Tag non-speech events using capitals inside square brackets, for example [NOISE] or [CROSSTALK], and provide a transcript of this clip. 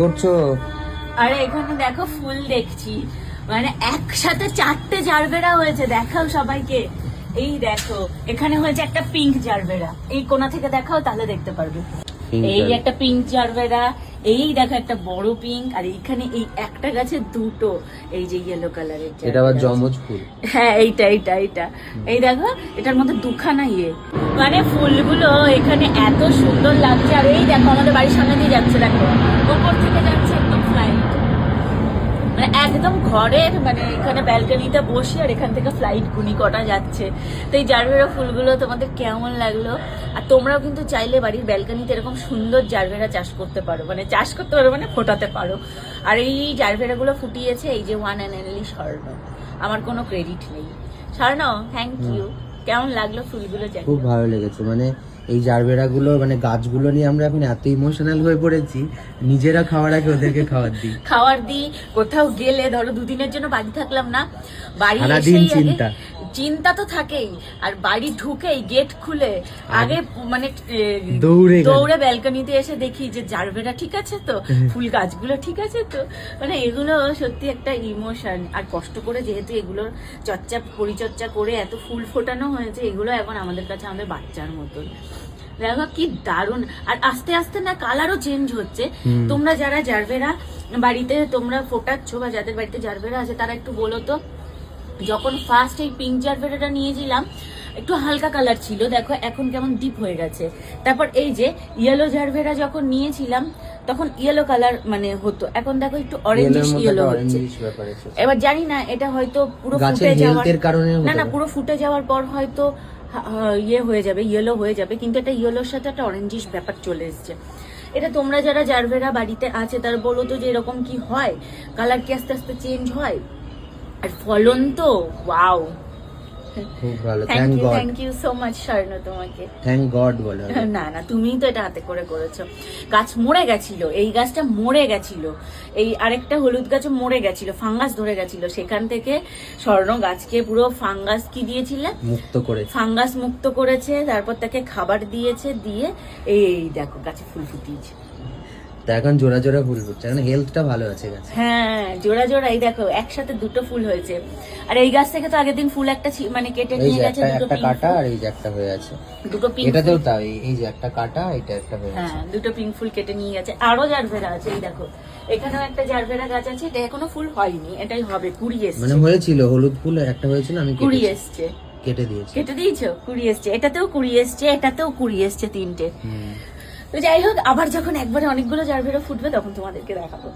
করছ? আরে এখানে দেখো ফুল দেখছি। মানে একসাথে চারটে জারবেরা হয়েছে দেখাও সবাইকে। এই দেখো এখানে হয়েছে একটা পিঙ্ক জারবেরা। এই কোনা থেকে দেখাও তাহলে দেখতে পারবে। এই। একটা পিঙ্ক জারবেরা এই দেখো একটা বড় পিঙ্ক আর এইখানে এই একটা গাছে দুটো এই যে ইয়েলো কালারের এটা আবার জমজ ফুল। হ্যাঁ এইটা এইটা এইটা। এই দেখো এটার মধ্যে দুখানা ইয়ে। মানে ফুলগুলো এখানে এত সুন্দর লাগছে আর এই দেখো আমাদের বাড়ির সামনে দিয়ে যাচ্ছে দেখো। উপর থেকে একদম ঘরের মানে এখানে ব্যালকনিতে বসে আর এখান থেকে ফ্লাইট গুনি কটা যাচ্ছে। তো এই জারবেরা ফুলগুলো তোমাদের কেমন লাগল? আর তোমরাও কিন্তু চাইলে বাড়ির ব্যালকনিতে এরকম সুন্দর জারবেরা চাষ করতে পারো। মানে চাষ করতে পারো মানে ফোটাতে পারো। আর এই জারবেরাগুলো ফুটিয়েছে এই যে ওয়ান অ্যান্ড অনলি স্বর্ণ। আমার কোনো ক্রেডিট নেই। স্বর্ণ থ্যাংক ইউ কেমন লাগল ফুলগুলো খুব ভালো লেগেছে। মানে এই জারবেরা গুলো মানে গাছগুলো নিয়ে আমরা এখন এত ইমোশনাল হয়ে পড়েছি নিজেরা খাওয়ার আগে ওদেরকে খাওয়ার দিই খাওয়ার দিই কোথাও গেলে ধরো দুদিনের জন্য বাড়ি থাকলাম না বাড়ি সারাদিন চিন্তা। চিন্তা তো থাকেই আর বাড়ি ঢুকেই গেট খুলে আগে মানে দৌড়ে দৌড়ে ব্যালকনিতে এসে দেখি যে জারবেরা ঠিক আছে তো ফুল গাছগুলো ঠিক আছে তো মানে এগুলো সত্যি একটা ইমোশন আর কষ্ট করে যেহেতু এগুলোর চর্চা পরিচর্যা করে এত ফুল ফোটানো হয়েছে এগুলো এখন আমাদের কাছে আমাদের বাচ্চার মতন। দেখো কি দারুণ আর আস্তে আস্তে না কালারও চেঞ্জ হচ্ছে। তোমরা যারা জারবেরা বাড়িতে তোমরা ফোটাচ্ছ বা যাদের বাড়িতে জারবেরা আছে তারা একটু বলো তো যখন ফার্স্ট এই পিঙ্ক জারবেরাটা নিয়েছিলাম একটু হালকা কালার ছিল দেখো এখন কেমন ডিপ হয়ে গেছে। তারপর এই যে ইয়েলো জারবেরা যখন নিয়েছিলাম তখন ইয়েলো কালার মানে হতো। এখন দেখো একটু অরেঞ্জিশ ইয়েলো হচ্ছে। এবার জানি না এটা হয়তো পুরো ফুটে যাওয়ার কারণে না না পুরো ফুটে যাওয়ার পর হয়তো ইয়ে হয়ে যাবে ইয়েলো হয়ে যাবে কিন্তু এটা ইয়েলোর সাথে একটা অরেঞ্জিশ ব্যাপার চলে এসছে। এটা তোমরা যারা জারবেরা বাড়িতে আছে তারা বলো তো যে এরকম কি হয়? কালার কি আস্তে আস্তে চেঞ্জ হয়? আর ফলন তো ওয়াও খুব ভালো thank you thank you so much Swarna তোমাকে। থ্যাংক গড বলো। [LAUGHS] না না তুমিই তো এটা হাতে করে করেছ। গাছ মরে গেছিল এই গাছটা মরে গেছিল। এই আরেকটা হলুদ গাছও মরে গেছিল ফাঙ্গাস ধরে গেছিল। সেখান থেকে স্বর্ণ গাছকে পুরো ফাঙ্গাস কি দিয়েছিলে? মুক্ত করে ফাঙ্গাস মুক্ত করেছে তারপর তাকে খাবার দিয়েছে দিয়ে এই দেখো গাছে ফুল ফুটিয়েছে। তা এখন জোড়া জোড়া ফুল ফুটছে এখন হেলথটা ভালো আছে গাছে হ্যাঁ জোড়া জোড়া এই দেখো একসাথে দুটো ফুল হয়েছে। আর এই গাছ থেকে তো আগের দিন ফুল একটা মানে কেটে নিয়ে গেছে দুটো একটা কাটা আর এই যে একটা হয়ে আছে। দুটো পিঙ্ক এটাতেও তাই এই যে একটা কাটা এটা একটা হয়ে আছে। হ্যাঁ দুটো পিঙ্ক ফুল কেটে নিয়ে গেছে। আরও জারভেরা আছে এই দেখো। এখানেও একটা জারভেরা গাছ আছে এটা এখনও ফুল হয়নি এটাই হবে কুড়ি মানে হয়েছিল হলুদ ফুল একটা হয়েছিল আমি কুড়ি কেটে এসছে। কেটে দিয়েছি। কেটে দিয়েছ? কুড়ি এসছে। এটাতেও কুড়ি এসছে এটাতেও কুড়ি এসছে তিনটে। তো যাই হোক আবার যখন একবারে অনেকগুলো জারভেরা ফুটবে তখন তোমাদেরকে দেখাবো।